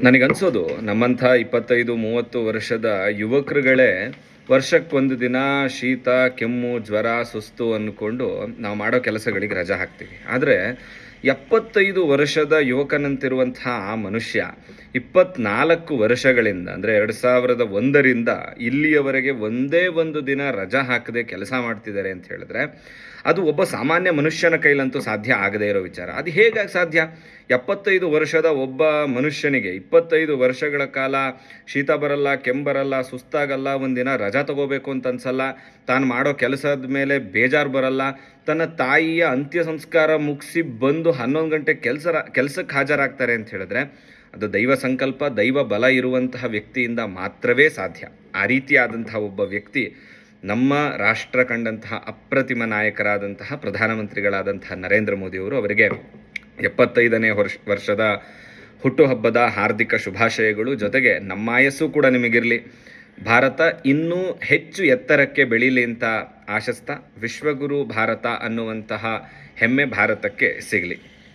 ನನಗನ್ಸೋದು, ನಮ್ಮಂಥ ಇಪ್ಪತ್ತೈದು, ಮೂವತ್ತು ವರ್ಷದ ಯುವಕರುಗಳೇ ವರ್ಷಕ್ಕೊಂದು ದಿನ ಶೀತ, ಕೆಮ್ಮು, ಜ್ವರ, ಸುಸ್ತು ಅಂದ್ಕೊಂಡು ನಾವು ಮಾಡೋ ಕೆಲಸಗಳಿಗೆ ರಜಾ ಹಾಕ್ತೀವಿ. ಆದರೆ ಎಪ್ಪತ್ತೈದು ವರ್ಷದ ಯುವಕನಂತಿರುವಂಥ ಆ ಮನುಷ್ಯ ಇಪ್ಪತ್ನಾಲ್ಕು ವರ್ಷಗಳಿಂದ, ಅಂದರೆ ಎರಡು ಸಾವಿರದ ಒಂದರಿಂದ ಇಲ್ಲಿಯವರೆಗೆ ಒಂದೇ ಒಂದು ದಿನ ರಜಾ ಹಾಕದೆ ಕೆಲಸ ಮಾಡ್ತಿದ್ದಾರೆ ಅಂತ ಹೇಳಿದ್ರೆ, ಅದು ಒಬ್ಬ ಸಾಮಾನ್ಯ ಮನುಷ್ಯನ ಕೈಲಂತೂ ಸಾಧ್ಯ ಆಗದೇ ಇರೋ ವಿಚಾರ. ಅದು ಹೇಗಾಗಿ ಸಾಧ್ಯ? ಎಪ್ಪತ್ತೈದು ವರ್ಷದ ಒಬ್ಬ ಮನುಷ್ಯನಿಗೆ ಇಪ್ಪತ್ತೈದು ವರ್ಷಗಳ ಕಾಲ ಶೀತ ಬರಲ್ಲ ಕೆಂಬರಲ್ಲ ಬರಲ್ಲ, ಸುಸ್ತಾಗಲ್ಲ ಒಂದಿನ ರಜಾ ತಗೋಬೇಕು ಅಂತ ಅನ್ಸಲ್ಲ, ತಾನು ಮಾಡೋ ಕೆಲಸದ ಮೇಲೆ ಬೇಜಾರು ಬರಲ್ಲ, ತನ್ನ ತಾಯಿಯ ಅಂತ್ಯ ಸಂಸ್ಕಾರ ಮುಗಿಸಿ ಬಂದು ಹನ್ನೊಂದು ಗಂಟೆ ಕೆಲಸ ಕೆಲಸಕ್ಕೆ ಹಾಜರಾಗ್ತಾರೆ ಅಂತ ಹೇಳಿದ್ರೆ ಅದು ದೈವ ಸಂಕಲ್ಪ, ದೈವ ಬಲ ಇರುವಂತಹ ವ್ಯಕ್ತಿಯಿಂದ ಮಾತ್ರವೇ ಸಾಧ್ಯ. ಆ ರೀತಿಯಾದಂತಹ ಒಬ್ಬ ವ್ಯಕ್ತಿ ನಮ್ಮ ರಾಷ್ಟ್ರ ಕಂಡಂತಹ ಅಪ್ರತಿಮ ನಾಯಕರಾದಂತಹ ಪ್ರಧಾನಮಂತ್ರಿಗಳಾದಂತಹ ನರೇಂದ್ರ ಮೋದಿಯವರು ಅವರಿಗೆ ಎಪ್ಪತ್ತೈದನೇ ವರ್ಷ, ವರ್ಷದ ಹುಟ್ಟುಹಬ್ಬದ ಹಾರ್ದಿಕ ಶುಭಾಶಯಗಳು. ಜೊತೆಗೆ ನಮ್ಮ ಆಯಸ್ಸು ಕೂಡ ನಿಮಗಿರಲಿ. ಭಾರತ ಇನ್ನೂ ಹೆಚ್ಚು ಎತ್ತರಕ್ಕೆ ಬೆಳೀಲಿ ಅಂತ ಆಶಿಸ್ತಾ. ವಿಶ್ವಗುರು ಭಾರತ ಅನ್ನುವಂತಹ ಹೆಮ್ಮೆ ಭಾರತಕ್ಕೆ ಸಿಗಲಿ.